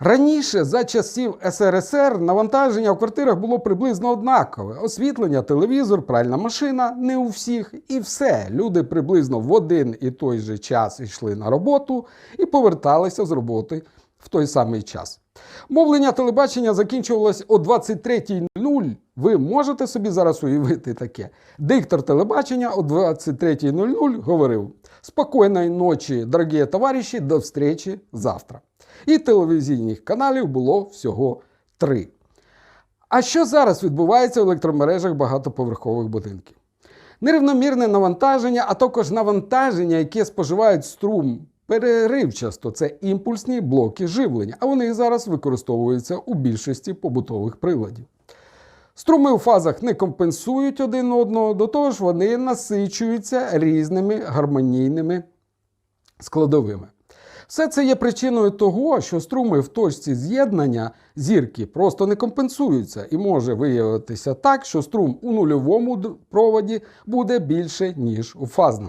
Раніше, за часів СРСР, навантаження в квартирах було приблизно однакове. Освітлення, телевізор, пральна машина не у всіх. І все. Люди приблизно в один і той же час йшли на роботу і поверталися з роботи в той самий час. Мовлення телебачення закінчувалось о 23.00. Ви можете собі зараз уявити таке. Диктор телебачення о 23.00 говорив: Спокійної ночі, дорогі товариші, до встречі завтра. І телевізійних каналів було всього три. А що зараз відбувається в електромережах багатоповерхових будинків? Нерівномірне навантаження, а також навантаження, яке споживають струм переривчасто. Це імпульсні блоки живлення, а вони зараз використовуються у більшості побутових приладів. Струми у фазах не компенсують один одного, до того ж вони насичуються різними гармонійними складовими. Все це є причиною того, що струми в точці з'єднання зірки просто не компенсуються, і може виявитися так, що струм у нульовому проводі буде більше, ніж у фазному.